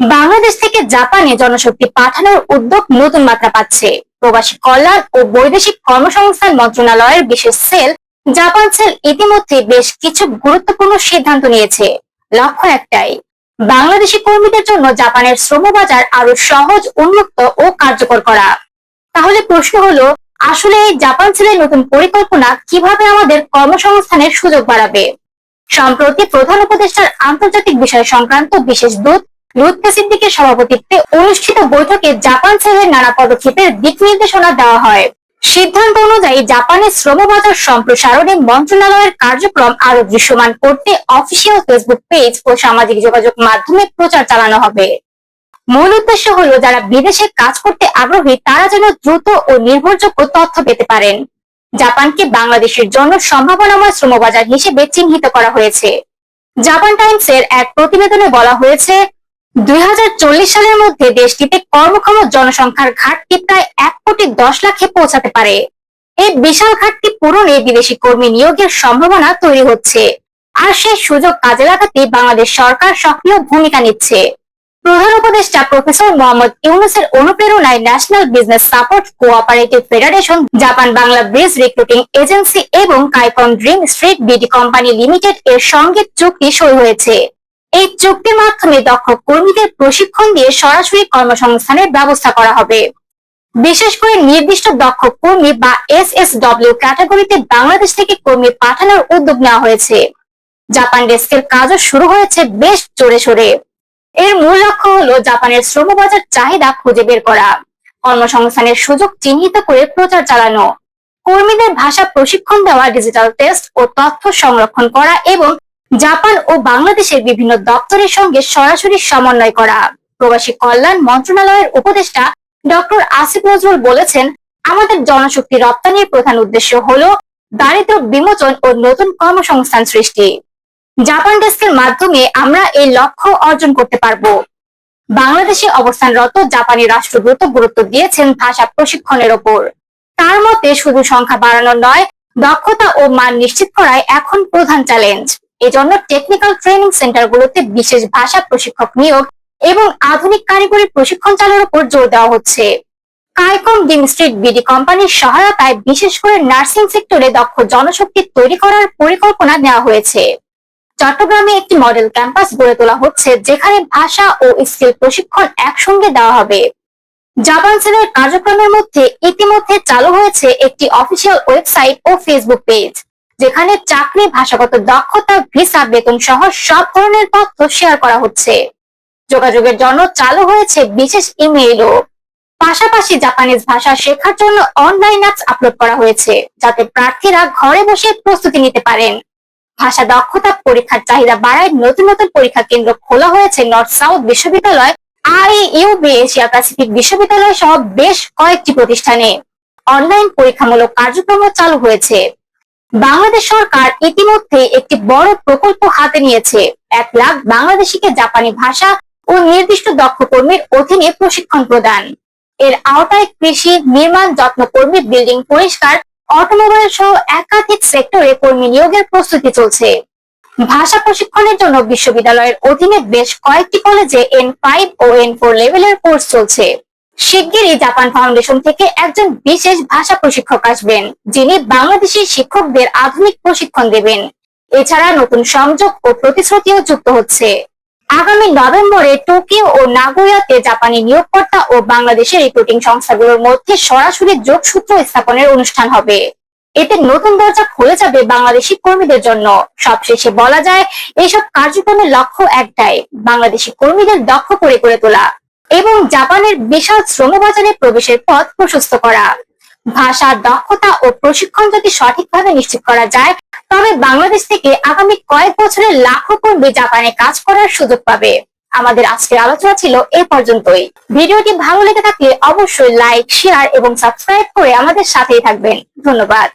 বাংলাদেশ থেকে জাপানে জনশক্তি পাঠানোর উদ্যোগ নতুন মাত্রা পাচ্ছে। প্রবাসী কল্যাণ ও বৈদেশিক কর্মসংস্থান মন্ত্রণালয়ের বিশেষ সেল জাপান সেল ইতিমধ্যে বেশ কিছু গুরুত্বপূর্ণ সিদ্ধান্ত নিয়েছে। লক্ষ্য একটাই, বাংলাদেশি কর্মীদের জন্য জাপানের শ্রমবাজার আরও সহজ, উন্মুক্ত ও কার্যকর করা। তাহলে প্রশ্ন হলো, আসলে এই জাপান সেলের নতুন পরিকল্পনা কীভাবে আমাদের কর্মসংস্থানের সুযোগ বাড়াবে? সম্প্রতি প্রধান উপদেষ্টার আন্তর্জাতিক বিষয় সংক্রান্ত বিশেষ দূত লুৎফা সিদ্দিকের সভাপতিত্বে অনুষ্ঠিত বৈঠকে জাপান সেলের নানা পদক্ষেপের দিক নির্দেশনা দেওয়া হয়। সিদ্ধান্ত অনুযায়ী জাপানের শ্রমবাজার সম্প্রসারণে মন্ত্রণালয়ের কার্যক্রম আরও দৃশ্যমান করতে অফিসিয়াল ফেসবুক পেজ ও সামাজিক যোগাযোগ মাধ্যমে প্রচার চালানো হবে। মূল উদ্দেশ্য হলো, যারা বিদেশে কাজ করতে আগ্রহী, তারা যেন দ্রুত ও নির্ভরযোগ্য তথ্য পেতে পারেন। জাপানকে বাংলাদেশের জন্য সম্ভাবনাময় শ্রমবাজার হিসেবে চিহ্নিত করা হয়েছে। জাপান টাইমস এর এক প্রতিবেদনে বলা হয়েছে দুই হাজার চল্লিশ সালের মধ্যে দেশটিতে কর্মক্ষম জনসংখ্যার ঘাটতি প্রায় এক কোটি দশ লাখে পৌঁছাতে পারে। এই বিশাল ঘাটতি পূরণে বিদেশি কর্মী নিয়োগের সম্ভাবনা তৈরি হচ্ছে, আর সেই সুযোগ কাজে লাগাতে বাংলাদেশ সরকার সক্রিয় ভূমিকা নিচ্ছে। প্রধান উপদেষ্টা প্রফেসর মোহাম্মদ ইউনুসের অনুপ্রেরণায় national business support cooperative federation, Japan Bangla bridge recruiting agency এবং Kaikon dream street BD company limited এর সঙ্গে চুক্তি সই হয়েছে। এই চুক্তির মাধ্যমে দক্ষ কর্মীদের প্রশিক্ষণ দিয়ে সরাসরি কর্মসংস্থানের ব্যবস্থা করা হবে। বিশেষ করে নির্দিষ্ট দক্ষ কর্মী বা এস এস ডব্লিউ ক্যাটাগরিতে বাংলাদেশ থেকে কর্মী পাঠানোর উদ্যোগ নেওয়া হয়েছে। জাপান ডেস্কের কাজও শুরু হয়েছে বেশ জোরে সোরে। এর মূল লক্ষ্য হলো জাপানের শ্রমবাজার চাহিদা খুঁজে বের করা, কর্মসংস্থানের সুযোগ চিহ্নিত করে প্রচার চালানো, কর্মীদের ভাষা প্রশিক্ষণ দেওয়া ডিজিটাল টেস্ট ও তথ্য সংরক্ষণ করা এবং জাপান ও বাংলাদেশের বিভিন্ন দপ্তরের সঙ্গে সরাসরি সমন্বয় করা। প্রবাসী কল্যাণ মন্ত্রণালয়ের উপদেষ্টা ডক্টর আসিফ নজরুল বলেছেন, আমাদের জনশক্তি রপ্তানির প্রধান উদ্দেশ্য হল দারিদ্র বিমোচন ও নতুন কর্মসংস্থান সৃষ্টি। জাপান ডেস্কের মাধ্যমে আমরা এই লক্ষ্য অর্জন করতে পারব। বাংলাদেশে অবস্থানরত জাপানি রাষ্ট্রদূত গুরুত্ব দিয়েছেন ভাষা প্রশিক্ষণের ওপর। তার মতে, শুধু সংখ্যা বাড়ানো নয়, দক্ষতা ও মান নিশ্চিত করাই এখন প্রধান চ্যালেঞ্জ। এজন্য টেকনিক্যাল ট্রেনিং সেন্টারগুলোতে বিশেষ ভাষা প্রশিক্ষক নিয়োগ এবং আধুনিক কারিগরি প্রশিক্ষণ চালুর উপর জোর দেওয়া হচ্ছে। কাইকম ডিম স্ট্রিট বিডি কোম্পানির সহায়তায় বিশেষ করে নার্সিং সেক্টরে দক্ষ জনশক্তি তৈরি করার পরিকল্পনা নেওয়া হয়েছে। চট্টগ্রামে একটি মডেল ক্যাম্পাস গড়ে তোলা হচ্ছে, যেখানে ভাষা ও স্কিল প্রশিক্ষণ একসঙ্গে দেওয়া হবে। জাপান সেলের কার্যক্রমের মধ্যে ইতিমধ্যে চালু হয়েছে একটি অফিসিয়াল ওয়েবসাইট ও ফেসবুক পেজ। যেখানে চাকরি, ভাষাগত দক্ষতা, ভিসা, বেতন সহ সব ধরনের তথ্য শেয়ার করা হচ্ছে। যোগাযোগের জন্য চালু হয়েছে বিশেষ ইমেইলও পাশাপাশি জাপানিজ ভাষা শেখার জন্য অনলাইন অ্যাপস আপলোড করা হয়েছে, যাতে প্রার্থীরা ঘরে বসে প্রস্তুতি নিতে পারেন। ভাষা দক্ষতা পরীক্ষার চাহিদা বাড়ায় নতুন নতুন পরীক্ষা কেন্দ্র খোলা হয়েছে নর্থ সাউথ বিশ্ববিদ্যালয় আইইউবি এশিয়া প্যাসিফিক বিশ্ববিদ্যালয় সহ বেশ কয়েকটি প্রতিষ্ঠানে। অনলাইন পরীক্ষামূলক কার্যক্রম চালু হয়েছে। বাংলাদেশ সরকার ইতিমধ্যে একটি বড় প্রকল্প হাতে নিয়েছে। এক লাখ বাংলাদেশিকে জাপানি ভাষা ও নির্দিষ্ট দক্ষ কর্মীর অধীনে প্রশিক্ষণ প্রদান। এর আওতায় কৃষি, নির্মাণ, যত্ন কর্মী, বিল্ডিং, পরিষ্কার, অটোমোবাইল সহ একাধিক সেক্টরে কর্মী নিয়োগের প্রস্তুতি চলছে। ভাষা প্রশিক্ষণের জন্য বিশ্ববিদ্যালয়ের অধীনে বেশ কয়েকটি কলেজে এন ফাইভ ও এন ফোর লেভেলের কোর্স চলছে। শিগগিরই জাপান ফাউন্ডেশন থেকে একজন বিশেষ ভাষা প্রশিক্ষক আসবেন, যিনি বাংলাদেশি শিক্ষকদের আধুনিক প্রশিক্ষণ দেবেন। এছাড়া নতুন সংযোগ ও প্রতিশ্রুতিও যুক্ত হচ্ছে। আগামী নভেম্বরে টোকিও ও নাগোয়াতে জাপানি নিয়োগকর্তা ও বাংলাদেশের রিক্রুটিং সংস্থাগুলোর মধ্যে সরাসরি যোগসূত্র স্থাপনের অনুষ্ঠান হবে। এতে নতুন দরজা খুলে যাবে বাংলাদেশি কর্মীদের জন্য। সবশেষে বলা যায় এইসব কার্যক্রমের লক্ষ্য একটাই, বাংলাদেশি কর্মীদের দক্ষ করে করে তোলা। এবং জাপানের বিশাল শ্রমবাজারে প্রবেশের পথ প্রশস্ত করা। ভাষা দক্ষতা ও প্রশিক্ষণ যদি সঠিকভাবে নিশ্চিত করা যায়, তবে বাংলাদেশ থেকে আগামী কয়েক বছরের লাখো কর্মী জাপানে কাজ করার সুযোগ পাবে। আমাদের আজকের আলোচনা ছিল এ পর্যন্তই। ভিডিওটি ভালো লেগে থাকলে অবশ্যই লাইক, শেয়ার এবং সাবস্ক্রাইব করে আমাদের সাথেই থাকবেন। ধন্যবাদ।